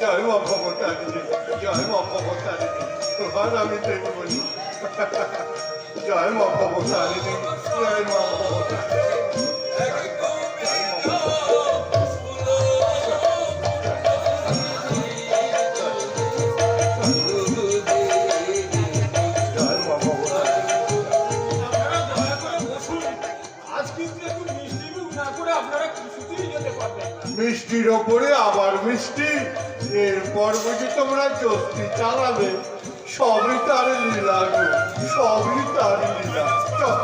জয় মা ভবতারিণী জয় মা ভবতারিণী তোমার আমি দেখব নি জয় মা ভবতারিণী জয় মা ভবতারিণী মিষ্টির ওপরে আবার মিষ্টি। এরপর বুঝি তোমরা চস্তি চালাবে। সবই তার লীলা সবই তার লীলা। চল,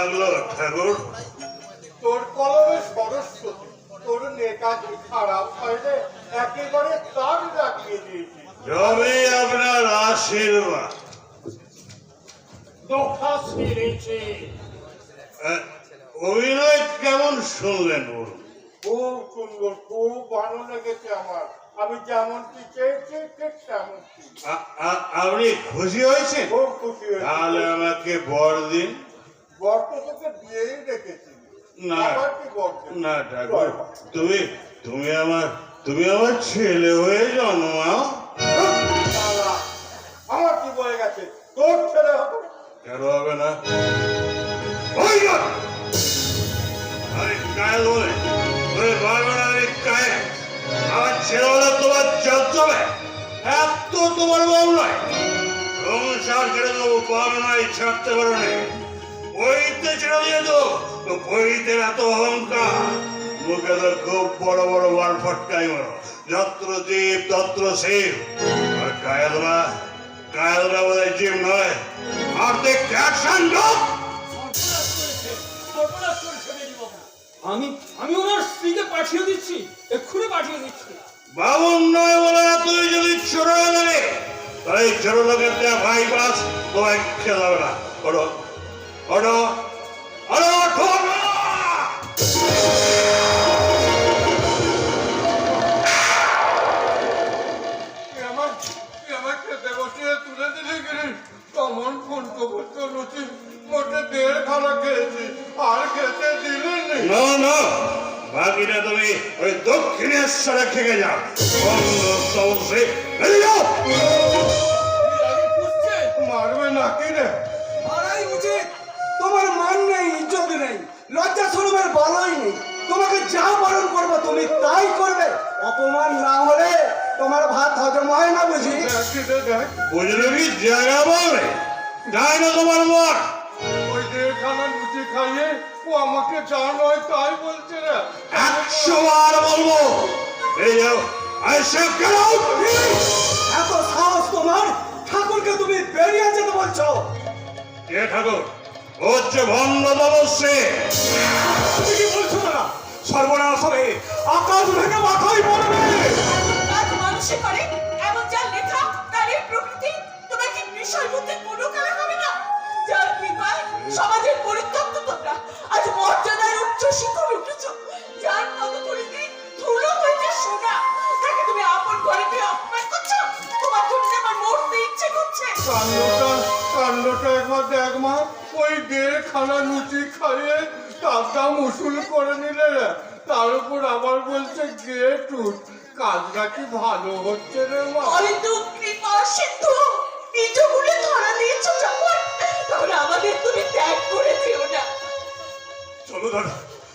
লাগল ঠাকুর তোর কলমে সরস্বতী তোর নেকাজি খারাপ হয়নি একেবারে তার লাগিয়ে দিয়েছি। সবই আপনার আশীর্বাদ। দোকা ছেড়েছে। অভিনয় কেমন শুনলেন বলুন? খুব সুন্দর খুব ভালো লেগেছে আমার। আমি যেমনটি চেয়েছি ঠিক তেমনটি। আপনি খুশি হয়েছেন? খুব খুশি তাহলে হয়েছি আমাকে বর দিন বর্ত তোকে দিয়েই রেখেছি না। না ঠাকুর তুমি তুমি আমার তুমি আমার ছেলে হয়ে জন্মাও আমার কি বয়ে গেছে? তোর ছেলে হবে? কেন হবে না? আমার ছেলে হলে তোমার চলবে এত তোমার বউ নয়। সংসার ছেড়ে দেবো পারবে না এই ছাড়তে পারো না ছেড়ে দিয়ে তো এত অহংকার। মুখে তো খুব বড় বড় ওয়ার ফটকাই মারো যত্র জীব তত্র শিব। আর কায়েলরা কায়েলরা হয় জীব নয়। আর লোক মেজবাবু আমি আমি ওনার স্ত্রীকে পাঠিয়ে দিচ্ছি। এক্ষুনি পাঠিয়ে দিচ্ছি। বাবুর নয় বলে তুই যদি হয়ে যাবে তাই ছোট লোকের ভাই বাস তোমায় খেতে হবে না। ওঠো। ওঠো। ওঠো ওঠো না! তুই আমার তুই আমার খেতে বসিয়ে তুলে দিলি গিরিশ কমন ফোন করতো মোটে দেড় খানা খেয়েছি আর খেতে দিলি নি না বাকিটা তুমি ওই দক্ষিণেশ্বরে খেয়ে যাও মারবে নাকি রে তোমার মান নেই ইজ্জত নেই লজ্জা স্বরূপের ভালোই নেই। তোমাকে যা বরণ করব তুমি তাই করবে। অপমান না হলে তোমার ভাত হজম হয় না বুঝি? বুঝলে? কি জায়গা বলবে যাই না তোমার মন ওই লুচি খাইয়ে ও আমাকে যা নয় তাই বলছে একশো বার বলব। এই যাও। আইসে গেল এত সাহস তোমার? ঠাকুরকে তুমি বেরিয়ে যেতে বলছো। কে ঠাকুর? হচ্ছে ভণ্ড তপস্বী। তুমি কি বলছো না? সর্বনাশ হবে। আকাশ ভেঙে মাথায় পড়বে। মানুষে করে এমন যা লেখা তার এই প্রকৃতি বিষয়ের মধ্যে কোনো কালা হবে না। যার কৃপায় সমাজের পরিত্যক্ত তোমরা আজ মর্যাদার উচ্চ শিখর উঠেছ। যার পদধূলিতে ধুলো হয়েছে সোনা। তাকে তুমি আপন ঘরে পেয়ে অপমান করছ? তোমার জন্য আমার মরতে ইচ্ছে করছে। কাণ্ডটা কাণ্ডটা একবার ওই দেড় খানা লুচি খাইয়ে তার উসুল করে নিলে তার উপর আবার বলছে গেট কাজটা কি ভালো হচ্ছে রে মা? হয়তো কৃপা সিন্ধু নিজগুলো ধরা দিয়েছ যখন? তখন আমাদের তুমি ত্যাগ করে দিও না। চলো দাদা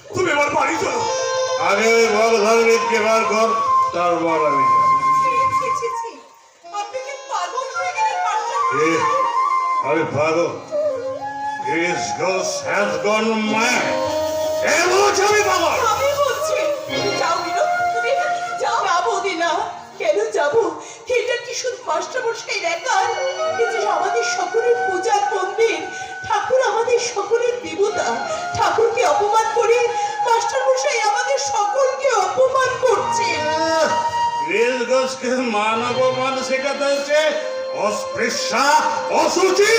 তুমি এবার বাড়ি চলো। আগে ওই বড় ধর্মীকে বার কর? তারপর আমি। আপনি কি পাগল হয়ে গেলেন আমি পাগল This ghost has gone mad. এ বলছি আমি পাগল আমি বলছি যাও বিনো তুমি যাও। না বৌদি না। কেন যাব? এটা কি শুধু মাস্টার মশাই একার যে আমাদের সকলের পূজার মন্দির ঠাকুর আমাদের সকলের দেবতা। ঠাকুরকে অপমান করে মাস্টার মশাই আমাদের সকলকে অপমান করছে। This ghost কে মানব মান শেখাতে হচ্ছে। অস্পৃশ্যা অসুচি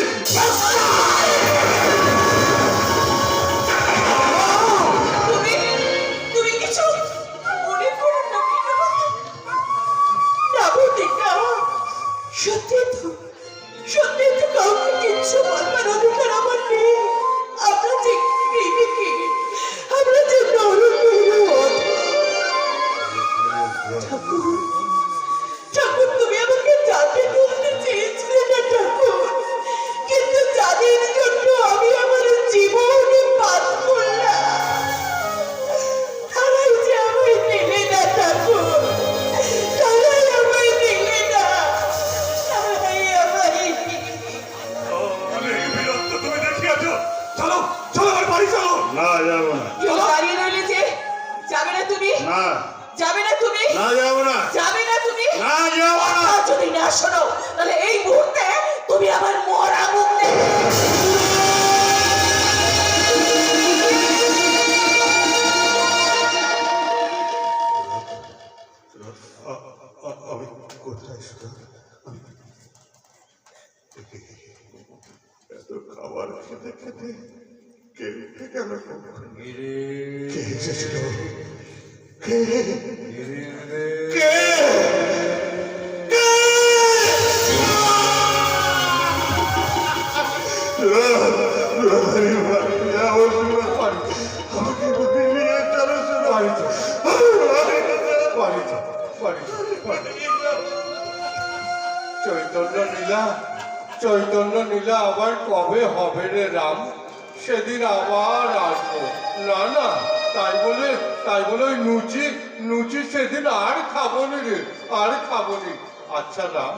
না না তাই বলে তাই বলে ওই লুচি লুচি সেদিন আর খাব নি রে আর খাব নি আচ্ছা রাম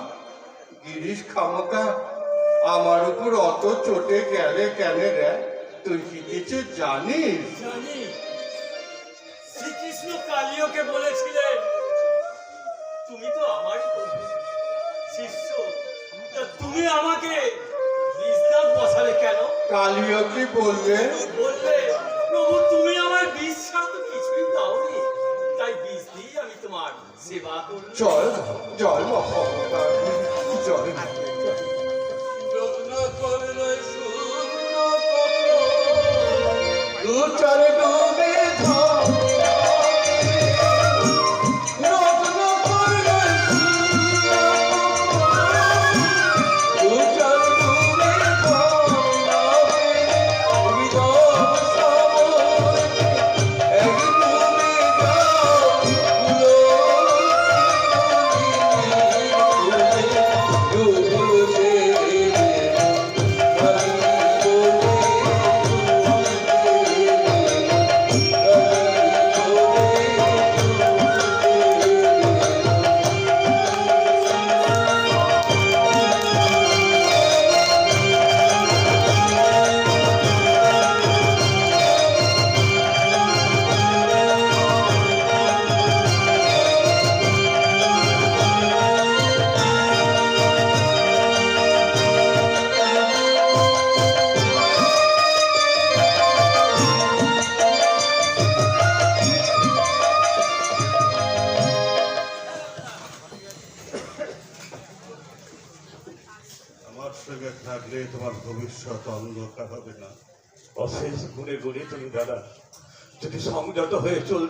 গিরিশ খামোকা আমার উপর অত চটে গেলে কেন রে? তুই কি কিছু জানিস? জানি। শ্রীকৃষ্ণ কালিওকে বলেছিলেন তুমি তো বন্ধু, শিষ্য তুমি আমাকে বসালে কেন? কালিও কি বললে বললে জল জল জল করলে শূন্য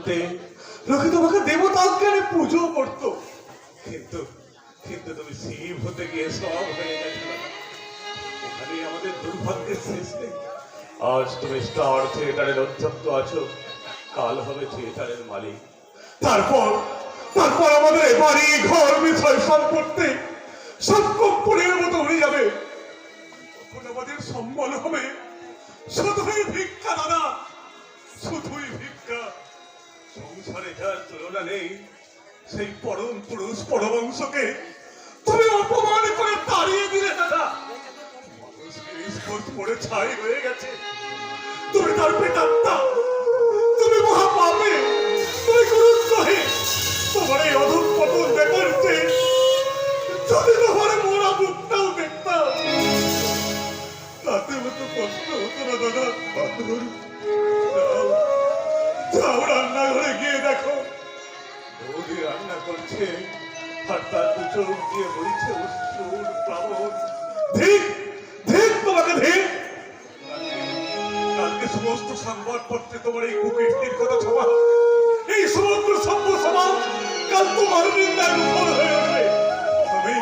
চলতে লোকে তোমাকে দেবতা অজ্ঞানে পুজো করত। কিন্তু কিন্তু তুমি শিব হতে গিয়ে সব হয়ে গেছে। আমাদের দুর্ভাগ্যের শেষ নেই। আজ তুমি স্টার থিয়েটারের অধ্যক্ষ আছো। কাল হবে থিয়েটারের মালিক। তারপর তারপর আমাদের বাড়ি ঘর বিষয় সম্পত্তি সব কোম্পানির মতো উড়ে যাবে। তখন আমাদের সম্বল হবে। শুধুই ভিক্ষা দাদা। শুধুই ভিক্ষা। যার তুলনা নেই। সেই পরম পুরুষ পরবংশকে তুমি অপমান করে তাড়িয়ে দিলে, দাদা। করে ছাই হয়ে গেছে। তুমি তার তুমি মহাপাপে। তুমি তোমার এই অধম পতন দেখার যদি তোমার মোরা মুখটাও দেখতাম, তাতে মতো কষ্ট হতো না, দাদা। রান্না করছে, আর চোখ দিয়ে ঠিক তোমাকে কালকে- সমস্ত সংবাদপত্রে তোমার এই কথা এই সমগ্র সভ্য সমাজ কাল তোমার নিন্দায় মুখর হয়ে তুমি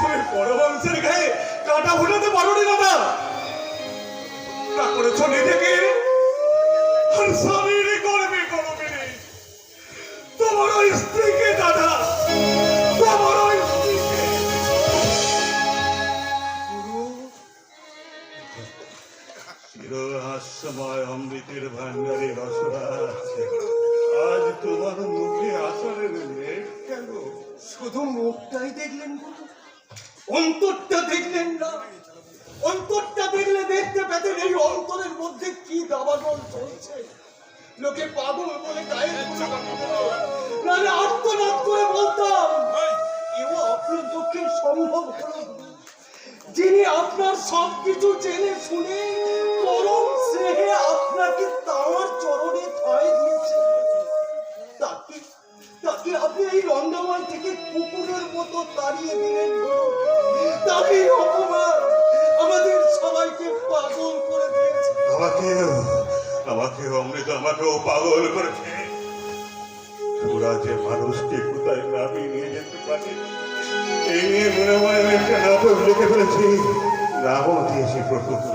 তুমি পরবংশের গায়ে কাটা ফোটাতে পারো নি দাদা তা নিজেকে। আর স্বামীর স্ত্রীকে চিরহাস্যময় অমৃতের ভান্ডারে আছে আজ তোমার মুখে আসারের মেঘ কেন? শুধু মুখটাই দেখলেন অন্তরটা দেখলেন না। অন্তরটা দেখলে দেখতে পেতেন এই অন্তরের মধ্যে কি দাবানল চলছে। লোকে পাগল বলে গায়ে নাহলে আত্মনাদ করে বলতাম এও আপনার পক্ষে সম্ভব হলো। যিনি আপনার সবকিছু জেনে শুনে পরম স্নেহে আপনাকে তাঁর চরণে ঠাঁই দিয়েছেন তাকে তাকে আপনি এই রঙ্গাময় থেকে কুকুরের মতো তাড়িয়ে দিলেন। তার অপমান আমাদের সবাইকে পাগল করে দিয়েছে। আমাকেও আমাকেও অমৃত, আমাকেও পাগল করেছে তোরা যে মানুষকে কোথায় নামিয়ে নিয়ে যেতে পারে, এই নিয়ে মনে মনে একটা নাটক লিখে ফেলেছি। নামও দিয়েছি প্রপুত্র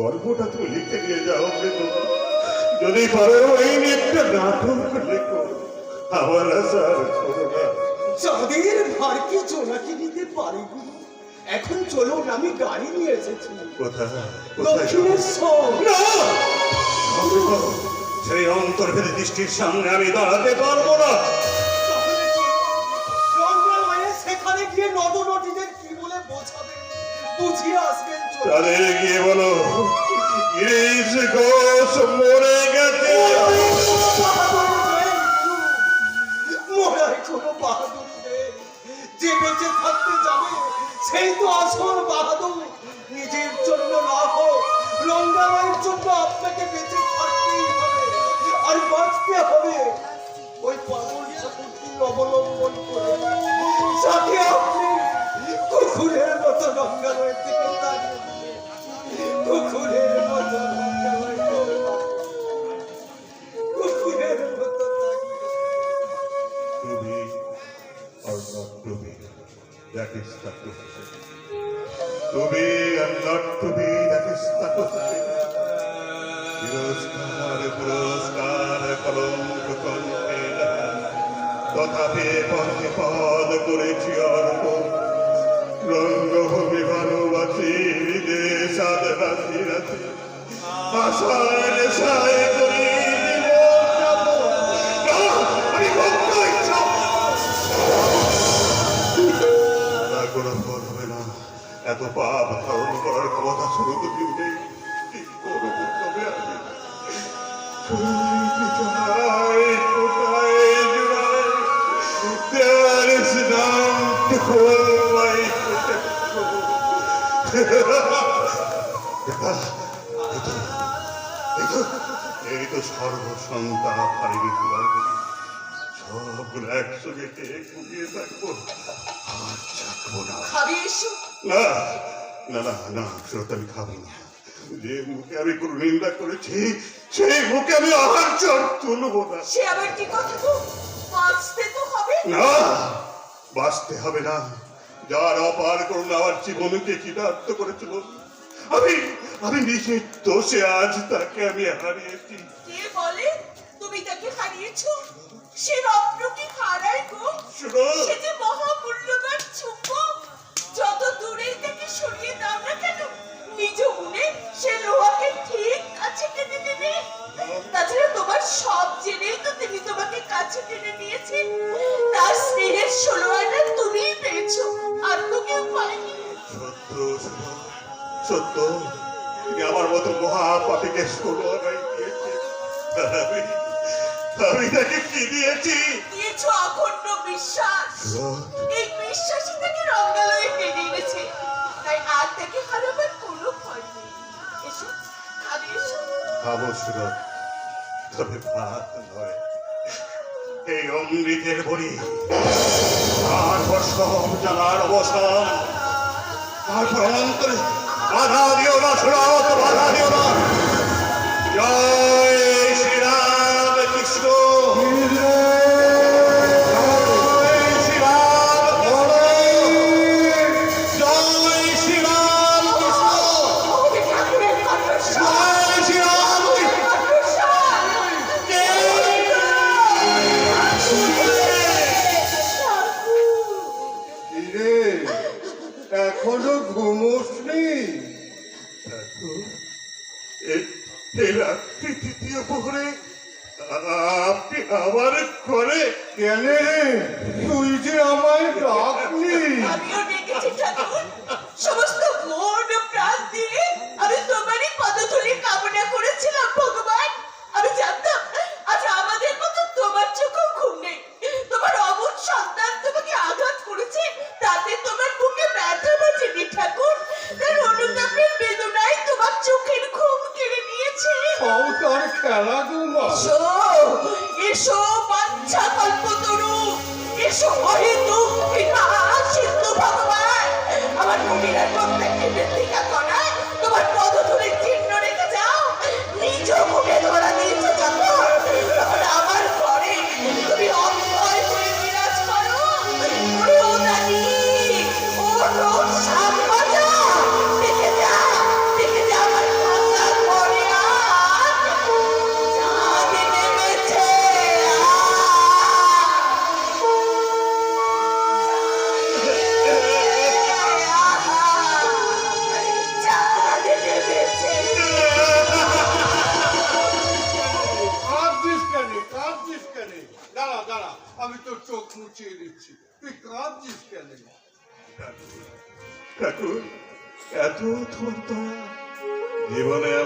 গল্পটা তুমি লিখে দিয়ে যাও যদি পারো এই একটা নাটক লেখো আমার আশা ছোট না। যাদের ভার কি জোনাকি নিতে পারে এখন চলুন আমি গাড়ি নিয়ে এসেছি। কোথায়? দক্ষিণেশ্বর সেই অন্তর্ভেদ দৃষ্টির সামনে আমি দাঁড়াতে পারব না। সেখানে গিয়ে নদনদীদের কি বলে বোঝাবে? বুঝিয়ে আসবেন তাদের গিয়ে বলো গিরিশ ঘোষ মরে গেছে। মরায় কোনো বাহাদুরি নেই। যে বেঁচে থাকতে যাবে সেই তো আসল বাহাদুর। নিজের জন্য না হোক রঙ্গামায়ের জন্য আপনাকে বেঁচে থাকতেই হবে। আর বাঁচতে হবে। ওই পাগল ঠাকুরটি অবলম্বন করে। যাকে আপনি কুকুরের মতো দিলেন কুকুরের মতো and not to be, that is the question. পুরস্কার পুরস্কার কলঙ্ক কণ্ঠে তথাপি পথে করেছি অর্প এত পাপ ধারণ করার ক্ষমতা শুরু তো কি করব তবে আমি সর্বসন্তা হারিয়ে ফেলার সবগুলো একসঙ্গে খেয়ে কুপিয়ে থাকব। আর চাকবো না। না না না না সুরত আমি খাব না। যে মুখে আমি কোনো নিন্দা করেছি সেই মুখে আমি আহার চর তুলবো না। সে আবার কি কথা বাঁচতে তো হবে। না বাঁচতে হবে না। যার অপার করুন আমার জীবনকে কৃতার্থ করেছিল। আমি আমি নিজের দোষে আজ তাকে আমি হারিয়েছি। কে বলে তুমি তাকে হারিয়েছো? সে রত্ন কি হারায় গো? সে যে মহামূল্যবান চুম্বক। যত দূরেই থেকে সরিয়ে দাও না কেন? নিজ মনে সে লোহাকে ঠিক কাছে টেনে নেবে। তাছাড়া তোমার সব জেনেই তো তিনি তোমাকে কাছে টেনে নিয়েছে তার স্নেহের ষোলো আনা তুমিই পেয়েছ। আর তো কেউ পায়নি। সত্য সত্য আমার মতো মহাপাপিকে ষোলো আনাই আমি তাকে কি দিয়েছি দিয়েছ অখণ্ড বিশ্বাস। এই বিশ্বাসই তাকে রঙ্গালয়ে এনেছে। তাই আর তাকে হারাবার কোনো ভয় নেই। এসো খাবে এসো। খাব সুরত তবে ভাত নয়। এই অমৃতের বড়ি তারপর সব জানার অবসান। তারপর অন্তরে বাধা দিও না সুরত বাধা দিও না। জয়। প্রহরে আপনি আমার করে কেন তুই যে আমায় ডাকলি। আমিও ডেকেছি সমস্ত গুমা এসো এসো বাচ্চা কল্পতরু এসো অহেতু কৃপা সিন্ধু ভগবান। আমার মন্দিরের প্রত্যেকটি মৃত্তিকা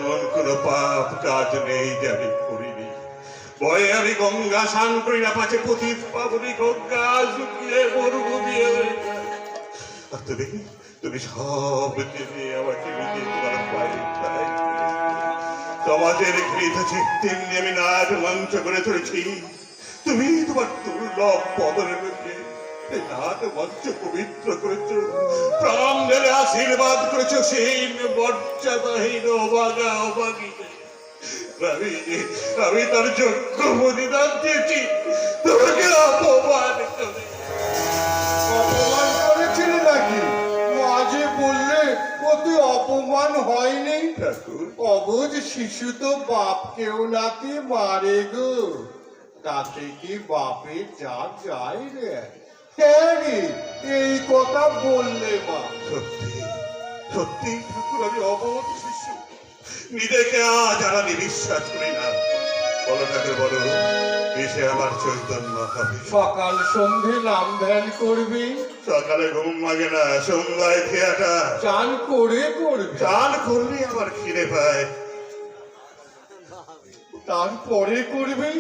এমন কোন পাপ কাজ নেই যে আমি করিনি। ভয়ে আমি গঙ্গা স্নান করি না, পাছে পতিত পাবনি গঙ্গা শুকিয়ে হয়ে যায়। আর তুমি তুমি সব জেনে আমাকে নিজে তোমার পায়ে ঘৃত চিত্তের নিয়ে আমি নাচ মঞ্চ করে চলেছি। তুমি তোমার দুর্লভ পদরের মধ্যে মঞ্চ পবিত্র করেছ। প্রাণ ঢেলে আশীর্বাদ করেছ সেই মর্যাদাহীন অবাগা অবাগী আমি আমি তার যোগ্য প্রতিদান দিয়েছি। তোমাকে অপমান করে। অপমান করেছিলি নাকি? মাঝে বললে কত অপমান হয়নি। অবুঝ শিশু তো বাপকেও নাতি মারে গো। তাতে কি বাপের যা যায় রে? হ্যাঁ এই কথা বললে মা। সত্যি সত্যি ঠাকুর আমি অবোধ শিশু নিজেকে আজ আর আমি বিশ্বাস করি না। বলো ঠাকুর বলো এসে আমার চৈতন্য হবে। সকাল সন্ধে নাম ধ্যান করবি। সকালে ঘুম লাগে না সন্ধ্যায় চান করে করবি। চান করলে আমার খিদে পায়। তারপরে করবি।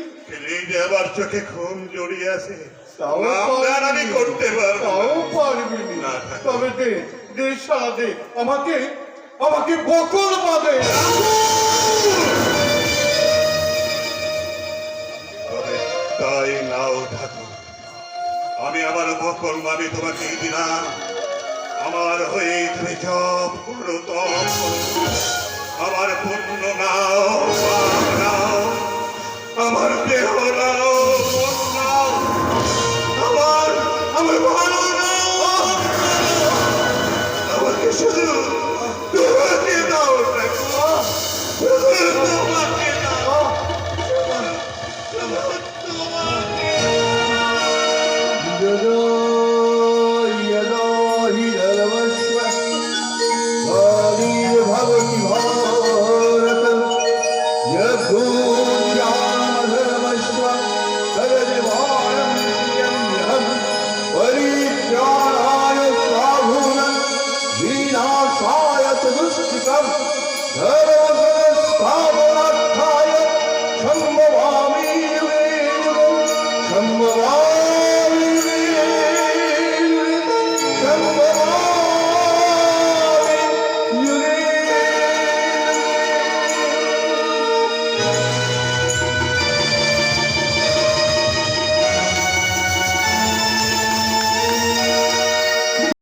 আমার চোখে ঘুম জড়িয়ে আছে। আমি করতে পারব তাও না। পারবি না, তবে দে দে সারা আমাকে আমাকে বকল তবে তাই নাও ঠাকুর। আমি আমার বকল মানে তোমাকে দিলাম আমার হয়ে তুমি করো আমার পুণ্য নাও নাও। আমার দেহ নাও ভালো নাও আমাকে শুধু তোমাকে দাও ঠাকুর শুধু তোমাকে দাও তোমাকে